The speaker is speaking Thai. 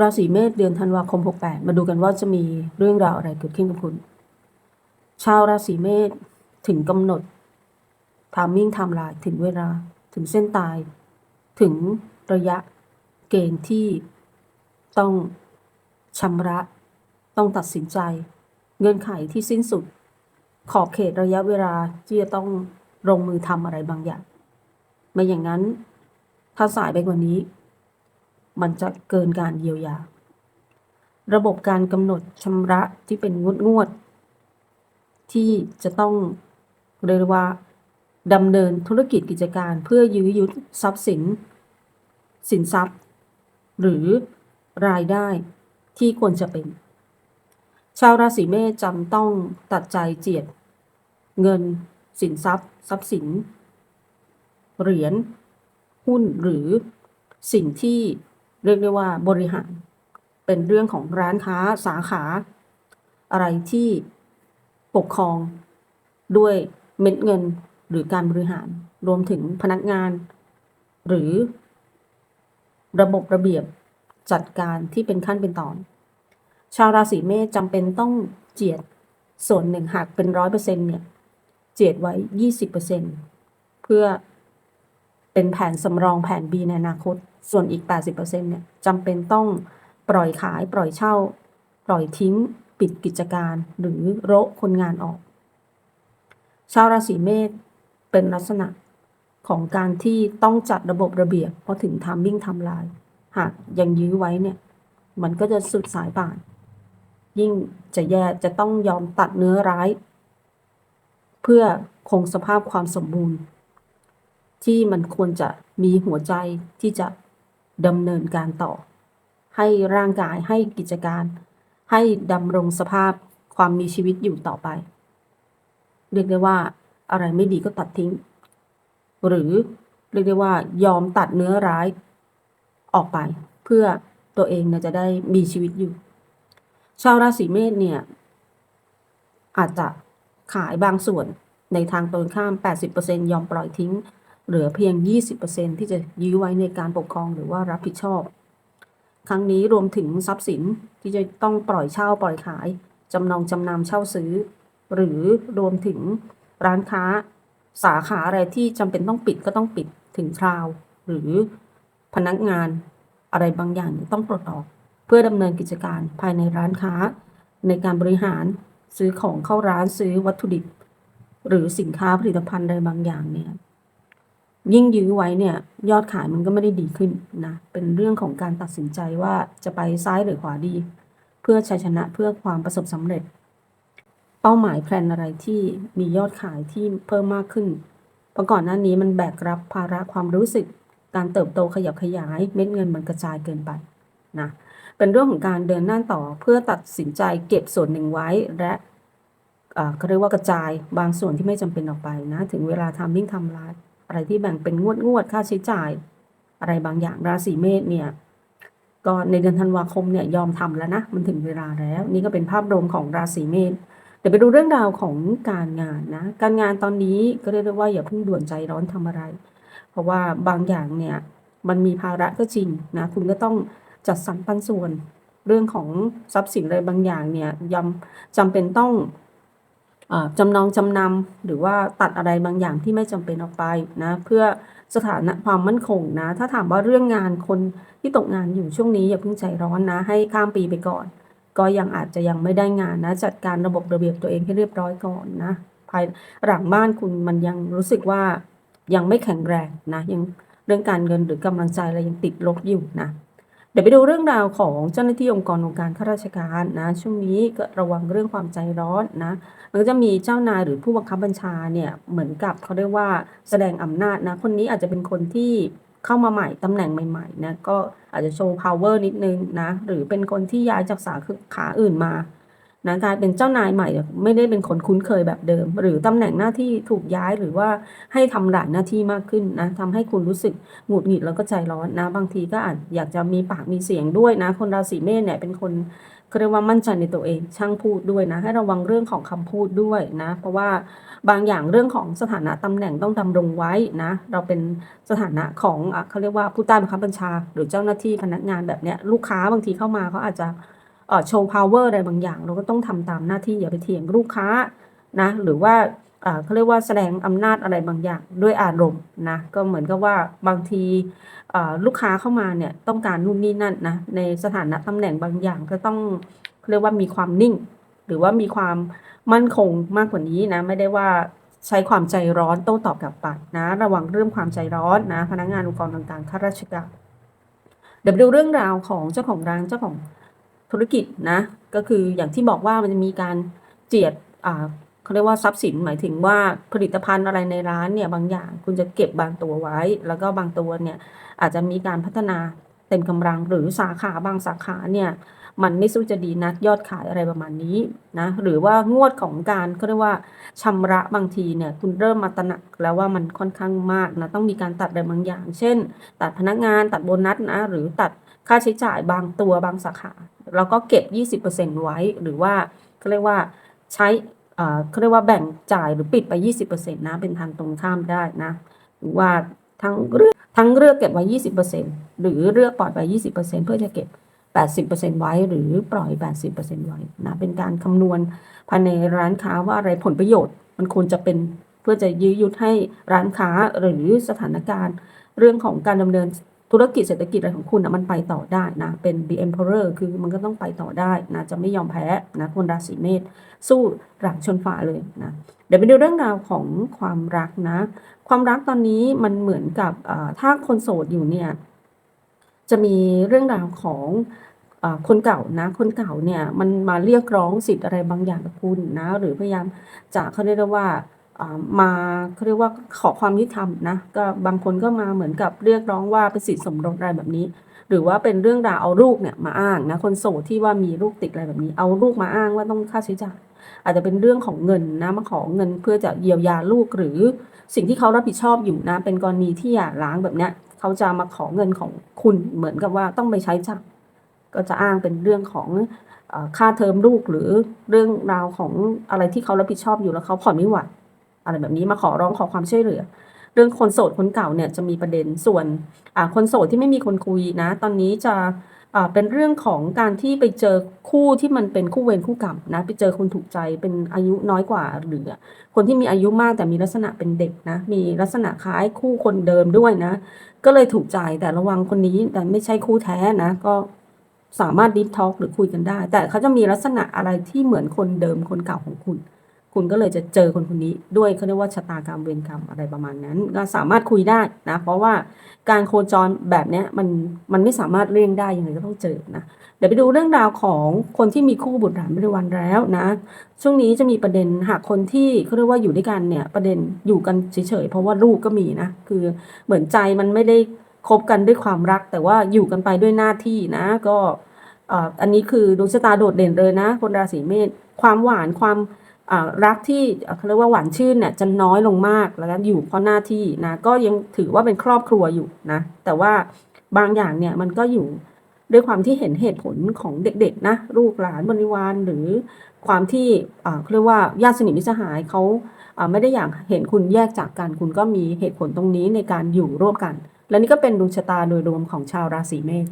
ราศีเมษเดือนธันวาคม 68 มาดูกันว่าจะมีเรื่องราวอะไรเกิดขึ้นกับคุณ ชาวราศีเมษถึงกำหนดทามมิ่งไทม์ไลน์ถึงเวลาถึงเส้นตาย ถึงระยะเกณฑ์ที่ต้องชำระ ต้องตัดสินใจ เงื่อนไขที่สิ้นสุด ขอบเขตระยะเวลาที่จะต้องลงมือทำอะไรบางอย่าง ไม่อย่างนั้น ถ้าสายไปกว่านี้ มันจะเกินการเยียวยา ระบบการกำหนดชำระที่เป็นงวดงวด ที่จะต้องเรียกว่าดำเนินธุรกิจกิจการเพื่อยื้อยุดทรัพย์สิน สินทรัพย์ หรือรายได้ที่ควรจะเป็น ชาวราศีเมษจำต้องตัดใจเจียด เงิน สินทรัพย์ ทรัพย์สิน เหรียญหุ้นหรือสิ่งที่ เรียกได้ว่าบริหารเป็นเรื่องของร้านค้าสาขา อะไรที่ปกครองด้วยเม็ดเงินหรือการบริหาร รวมถึงพนักงาน หรือ ระบบระเบียบจัดการที่เป็นขั้นเป็นตอน ชาวราศีเมษจำเป็นต้องเจียดส่วนหนึ่งหากเป็นร้อยเปอร์เซ็นเนี่ย เจียดไว้ยี่สิบเปอร์เซ็นเพื่อ เป็นแผนสำรองแผน B ในอนาคต ส่วนอีก 80%เนี่ยจำเป็นต้องปล่อยขายปล่อยเช่า ปล่อยทิ้ง ปิดกิจการ หรือโระคนงานออก ชาวราศีเมษเป็นลักษณะของการที่ต้องจัดระบบระเบียบพอถึงทามมิ่งทำลาย หากยังยื้อไว้เนี่ย มันก็จะสุดสายป่าน ยิ่งจะแย่จะต้องยอมตัดเนื้อร้าย เพื่อคงสภาพความสมบูรณ์ ที่มันควรจะมีหัวใจที่จะดำเนินการต่อ ให้ร่างกายให้กิจการ ให้ดำรงสภาพความมีชีวิตอยู่ต่อไป เรียกได้ว่าอะไรไม่ดีก็ตัดทิ้ง หรือเรียกได้ว่ายอมตัดเนื้อร้ายออกไป เพื่อตัวเองเนี่ยจะได้มีชีวิตอยู่ ชาวราศีเมษเนี่ย อาจจะขายบางส่วนในทางตรงข้าม 80%ยอมปล่อยทิ้ง เหลือเพียง 20%ที่จะยื้อไว้ในการปกครองหรือว่ารับผิดชอบ ครั้งนี้รวมถึงทรัพย์สินที่จะต้องปล่อยเช่าปล่อยขาย จำนองจำนำเช่าซื้อ หรือรวมถึงร้านค้าสาขาอะไรที่จำเป็นต้องปิดก็ต้องปิดถึงคราว หรือพนักงานอะไรบางอย่างต้องปลดออก เพื่อดำเนินกิจการภายในร้านค้า ในการบริหารซื้อของเข้าร้านซื้อวัตถุดิบ หรือสินค้าผลิตภัณฑ์ใดบางอย่างเนี่ย ยิ่งยื้อไว้เนี่ยยอดขายมันก็ไม่ได้ดีขึ้นนะเป็นเรื่องของการตัดสินใจว่าจะไปซ้ายหรือขวาดี เพื่อชัยชนะเพื่อความประสบสำเร็จ เป้าหมายแพลนอะไรที่มียอดขายที่เพิ่มมากขึ้นเพราะก่อนหน้านี้มันแบกรับภาระความรู้สึก การเติบโตขยับขยายเม็ดเงินมันกระจายเกินไปนะเป็นเรื่องของการเดินหน้าต่อเพื่อตัดสินใจเก็บส่วนหนึ่งไว้และอ่าเขาเรียกว่ากระจายบางส่วนที่ไม่จำเป็นออกไปนะถึงเวลาทำมิ่งทำลาย อะไรที่แบ่งเป็นงวดงวดค่าใช้จ่าย อะไรบางอย่างราศีเมษเนี่ยก็ในเดือนธันวาคมเนี่ยยอมทำแล้วนะมันถึงเวลาแล้ว นี่ก็เป็นภาพรวมของราศีเมษเดี๋ยวไปดูเรื่องราวของการงานนะ การงานตอนนี้ก็เรียกได้ว่าอย่าเพิ่งด่วนใจร้อนทำอะไร เพราะว่าบางอย่างเนี่ยมันมีภาระก็จริงนะคุณก็ต้องจัดสรรปันส่วนเรื่องของทรัพย์สินอะไรบางอย่างเนี่ยยำจำเป็นต้อง จำนองจำนำหรือว่าตัดอะไรบางอย่างที่ไม่จำเป็นออกไปนะเพื่อสถานะความมั่นคงนะ ถ้าถามว่าเรื่องงานคนที่ตกงานอยู่ช่วงนี้อย่าเพิ่งใจร้อนนะ ให้ข้ามปีไปก่อน ก็ยังอาจจะยังไม่ได้งานนะ จัดการระบบระเบียบตัวเองให้เรียบร้อยก่อนนะภายหลังบ้านคุณมันยังรู้สึกว่ายังไม่แข็งแรงนะยังเรื่องการเงินหรือกำลังใจอะไรยังติดลบอยู่นะ เดี๋ยวไปดูเรื่องราวของเจ้าหน้าที่องค์กรองค์การข้าราชการนะช่วงนี้ก็ระวังเรื่องความใจร้อนนะมันก็จะมีเจ้านายหรือผู้บังคับบัญชาเนี่ยเหมือนกับเขาเรียกว่าแสดงอำนาจนะคนนี้อาจจะเป็นคนที่เข้ามาใหม่ตำแหน่งใหม่ๆนะก็อาจจะโชว์ power นิดนึงนะหรือเป็นคนที่ย้ายจากสาขาอื่นมา นะกลายเป็นเจ้านายใหม่ไม่ได้เป็นคนคุ้นเคยแบบเดิม หรือตำแหน่งหน้าที่ถูกย้ายหรือว่าให้ทำหลายหน้าที่มากขึ้นนะทำให้คุณรู้สึกหงุดหงิดแล้วก็ใจร้อนนะ บางทีก็อาจอยากจะมีปากมีเสียงด้วยนะ คนราศีเมษเนี่ยเป็นคนเรียกว่ามั่นใจในตัวเอง ช่างพูดด้วยนะ ให้ระวังเรื่องของคำพูดด้วยนะ เพราะว่าบางอย่างเรื่องของสถานะตำแหน่งต้องดำรงไว้นะ เราเป็นสถานะของอเขาเรียกว่าผู้ใต้บังคับบัญชา หรือเจ้าหน้าที่พนักงานแบบเนี้ยลูกค้าบางทีเข้ามาเขาอาจจะ โชว์ power อะไรบางอย่าง เราก็ต้องทำตามหน้าที่อย่าไปเถียงลูกค้านะหรือว่าเขาเรียกว่าแสดงอำนาจอะไรบางอย่างด้วยอารมณ์นะก็เหมือนกับว่าบางทีลูกค้าเข้ามาเนี่ยต้องการนู่นนี่นั่นนะในสถานะตำแหน่งบางอย่างก็ต้องเรียกว่ามีความนิ่ง หรือว่ามีความมั่นคงมากกว่านี้นะไม่ได้ว่าใช้ความใจร้อนโต้ตอบกลับไปนะ ระวังเรื่องความใจร้อนนะ พนักงานองค์กรต่างๆข้าราชการเดี๋ยวดูเรื่องราวของเจ้าของร้านเจ้าของ ธุรกิจนะ ก็คืออย่างที่บอกว่ามันจะมีการเจียดเขาเรียกว่าทรัพย์สินหมายถึงว่าผลิตภัณฑ์อะไรในร้านเนี่ยบางอย่างคุณจะเก็บบางตัวไว้ แล้วก็บางตัวเนี่ยอาจจะมีการพัฒนาเต็มกำลังหรือสาขาบางสาขาเนี่ยมันไม่สู้จะดีนักยอดขายอะไรประมาณนี้นะหรือว่างวดของการเขาเรียกว่าชำระบางทีเนี่ยคุณเริ่มมาตระหนักแล้วว่ามันค่อนข้างมากนะต้องมีการตัดอะไรบางอย่าง เช่น ตัดพนักงานตัดโบนัสนะหรือตัดค่าใช้จ่ายบางตัวบางสาขา เราก็เก็บ 20%ไว้ หรือว่าเขาเรียกว่าใช้เขาเรียกว่าแบ่งจ่ายหรือปิดไป 20%นะเป็นทางตรงข้ามได้นะหรือว่าทั้งเลือกทั้งเลือกเก็บไว้ 20%หรือเลือกปล่อยไป 20%เพื่อจะเก็บ 80%ไว้หรือปล่อย 80%ไว้นะเป็นการคำนวณภายในร้านค้าว่าอะไรผลประโยชน์ มันควรจะเป็นเพื่อจะยื้อยุดให้ร้านค้าหรือสถานการณ์ เรื่องของการดำเนิน ธุรกิจเศรษฐกิจอะไรของคุณนะมันไปต่อได้นะ เป็น the emperor คือมันก็ต้องไปต่อได้นะจะไม่ยอมแพ้นะคนราศีเมษสู้หลังชนฝาเลยนะเดี๋ยวไปดูเรื่องราวของความรักนะ ความรักตอนนี้มันเหมือนกับถ้าคนโสดอยู่เนี่ยจะมีเรื่องราวของคนเก่านะ คนเก่าเนี่ยมันมาเรียกร้องสิทธิ์อะไรบางอย่างกับคุณนะ หรือพยายามจะเขาเรียกว่า มาเขาเรียกว่าขอความยุติธรรมนะก็บางคนก็มาเหมือนกับเรียกร้องว่าเป็นสิทธิสมรสอะไรแบบนี้ หรือว่าเป็นเรื่องราวเอาลูกเนี่ยมาอ้างนะคนโสดที่ว่ามีลูกติดอะไรแบบนี้ เอาลูกมาอ้างว่าต้องค่าใช้จ่ายอาจจะเป็นเรื่องของเงินนะมาขอเงินเพื่อจะเยียวยาลูกหรือสิ่งที่เขารับผิดชอบอยู่นะ เป็นกรณีที่หย่าร้างแบบเนี้ยเขาจะมาขอเงินของคุณเหมือนกับว่าต้องไปใช้จ่ายก็จะอ้างเป็นเรื่องของค่าเทอมลูกหรือเรื่องราวของอะไรที่เขารับผิดชอบอยู่แล้วเขาผ่อนไม่ไหว อะไรแบบนี้มาขอร้องขอความช่วยเหลือ เรื่องคนโสดคนเก่าเนี่ยจะมีประเด็นส่วนคนโสดที่ไม่มีคนคุยนะ ตอนนี้จะเป็นเรื่องของการที่ไปเจอคู่ที่มันเป็นคู่เวรคู่กรรมนะ ไปเจอคนถูกใจเป็นอายุน้อยกว่าหรือ คนที่มีอายุมากแต่มีลักษณะเป็นเด็กนะ มีลักษณะคล้ายคู่คนเดิมด้วยนะ ก็เลยถูกใจแต่ระวังคนนี้แต่ไม่ใช่คู่แท้นะ ก็สามารถดิฟทอ l k หรือคุยกันได้ แต่เขาจะมีลักษณะอะไรที่เหมือนคนเดิมคนเก่าของคุณ คุณก็เลยจะเจอคนคนนี้ด้วยเขาเรียกว่าชะตากรรมเวรกรรมอะไรประมาณนั้น ก็สามารถคุยได้นะ เพราะว่าการโคจรแบบนี้มันมันไม่สามารถเลี่ยงได้ยังไงก็ต้องเจอนะเดี๋ยวไปดูเรื่องราวของคนที่มีคู่บุตรหลานบริวารแล้วนะ ช่วงนี้จะมีประเด็นหากคนที่เขาเรียกว่าอยู่ด้วยกันเนี่ยประเด็นอยู่กันเฉยๆเพราะว่าลูกก็มีนะคือเหมือนใจมันไม่ได้คบกันด้วยความรัก แต่ว่าอยู่กันไปด้วยหน้าที่นะก็อันนี้คือดวงชะตาโดดเด่นเลยนะ คนราศีเมษความหวานความ รักที่เขาเรียกว่าหวานชื่นเนี่ยจะน้อยลงมากแล้วก็อยู่เพราะหน้าที่นะก็ยังถือว่าเป็นครอบครัวอยู่นะแต่ว่าบางอย่างเนี่ยมันก็อยู่ด้วยความที่เห็นเหตุผลของเด็กๆนะลูกหลานบริวารหรือความที่อ่าเขาเรียกว่าญาติสนิทมิตรสหายเขาอ่าไม่ได้อยากเห็นคุณแยกจากกันคุณก็มีเหตุผลตรงนี้ในการอยู่ร่วมกัน และนี่ก็เป็นดวงชะตาโดยรวมของชาวราศีเมษ